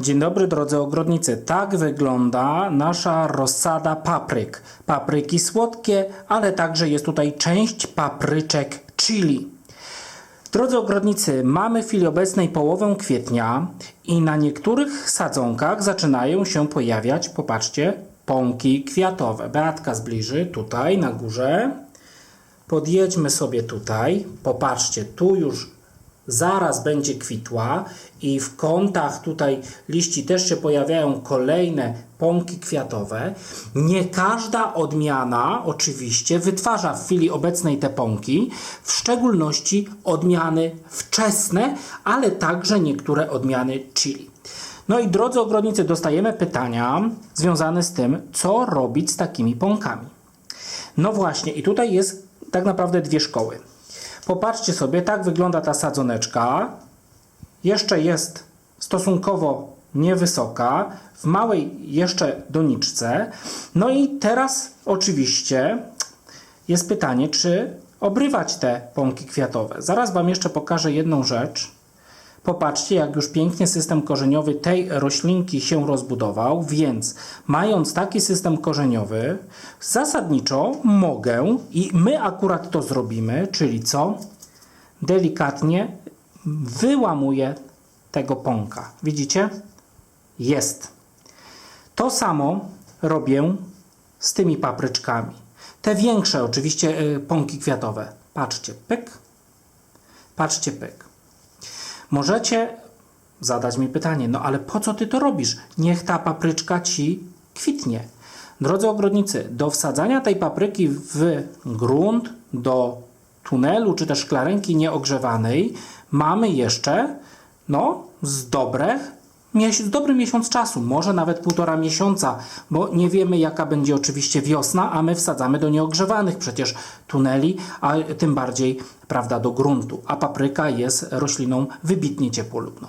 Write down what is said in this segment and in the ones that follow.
Dzień dobry drodzy ogrodnicy. Tak wygląda nasza rozsada papryk. Papryki słodkie, ale także jest tutaj część papryczek chili. Drodzy ogrodnicy, mamy w chwili obecnej połowę kwietnia i na niektórych sadzonkach zaczynają się pojawiać, popatrzcie, pąki kwiatowe. Beatka zbliży tutaj na górze. Podjedźmy sobie tutaj. Popatrzcie, tu już zaraz będzie kwitła i w kątach tutaj liści też się pojawiają kolejne pąki kwiatowe. Nie każda odmiana oczywiście wytwarza w chwili obecnej te pąki, w szczególności odmiany wczesne, ale także niektóre odmiany chili. No i drodzy ogrodnicy, dostajemy pytania związane z tym, co robić z takimi pąkami. No właśnie, i tutaj jest tak naprawdę dwie szkoły. Popatrzcie sobie, tak wygląda ta sadzoneczka. Jeszcze jest stosunkowo niewysoka, w małej jeszcze doniczce. No i teraz oczywiście jest pytanie, czy obrywać te pąki kwiatowe. Zaraz Wam jeszcze pokażę jedną rzecz. Popatrzcie, jak już pięknie system korzeniowy tej roślinki się rozbudował, więc mając taki system korzeniowy, zasadniczo mogę i my akurat to zrobimy, czyli co? Delikatnie wyłamuję tego pąka. Widzicie? Jest. To samo robię z tymi papryczkami. Te większe oczywiście y, pąki kwiatowe. Patrzcie, pyk. Patrzcie, pyk. Możecie zadać mi pytanie, no ale po co ty to robisz? Niech ta papryczka ci kwitnie. Drodzy ogrodnicy, do wsadzania tej papryki w grunt, do tunelu czy też szklarenki nieogrzewanej mamy jeszcze no, z dobre Mies- dobry miesiąc czasu, może nawet półtora miesiąca, bo nie wiemy jaka będzie oczywiście wiosna, a my wsadzamy do nieogrzewanych przecież tuneli, a tym bardziej prawda, do gruntu, a papryka jest rośliną wybitnie ciepłolubną.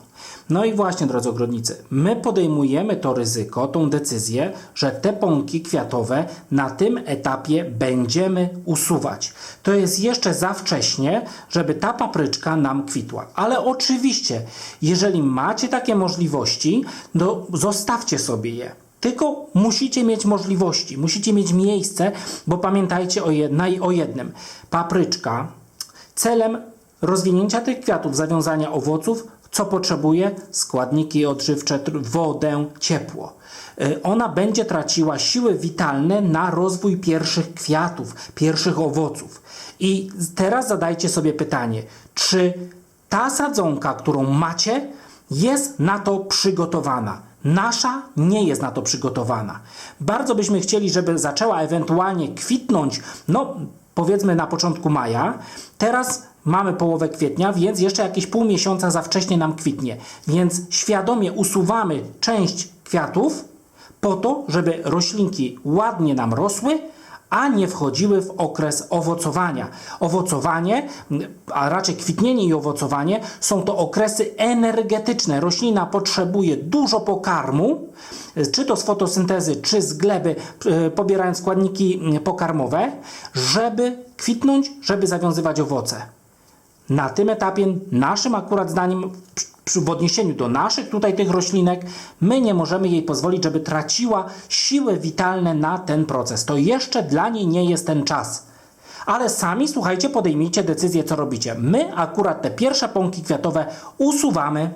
No i właśnie, drodzy ogrodnicy, my podejmujemy to ryzyko, tą decyzję, że te pąki kwiatowe na tym etapie będziemy usuwać. To jest jeszcze za wcześnie, żeby ta papryczka nam kwitła. Ale oczywiście, jeżeli macie takie możliwości, no zostawcie sobie je. Tylko musicie mieć możliwości, musicie mieć miejsce, bo pamiętajcie o, jedna, o jednym. Papryczka celem rozwinięcia tych kwiatów, zawiązania owoców, co potrzebuje? Składniki odżywcze, wodę, ciepło. Y, Ona będzie traciła siły witalne na rozwój pierwszych kwiatów, pierwszych owoców. I teraz zadajcie sobie pytanie, czy ta sadzonka, którą macie, jest na to przygotowana? Nasza nie jest na to przygotowana. Bardzo byśmy chcieli, żeby zaczęła ewentualnie kwitnąć, no powiedzmy na początku maja. Teraz mamy połowę kwietnia, więc jeszcze jakieś pół miesiąca za wcześnie nam kwitnie. Więc świadomie usuwamy część kwiatów po to, żeby roślinki ładnie nam rosły, a nie wchodziły w okres owocowania. Owocowanie, a raczej kwitnienie i owocowanie są to okresy energetyczne. Roślina potrzebuje dużo pokarmu, czy to z fotosyntezy, czy z gleby, e, pobierając składniki pokarmowe, żeby kwitnąć, żeby zawiązywać owoce. Na tym etapie, naszym akurat zdaniem, przy w odniesieniu do naszych tutaj tych roślinek, my nie możemy jej pozwolić, żeby traciła siły witalne na ten proces. To jeszcze dla niej nie jest ten czas. Ale sami, słuchajcie, podejmijcie decyzję, co robicie. My akurat te pierwsze pąki kwiatowe usuwamy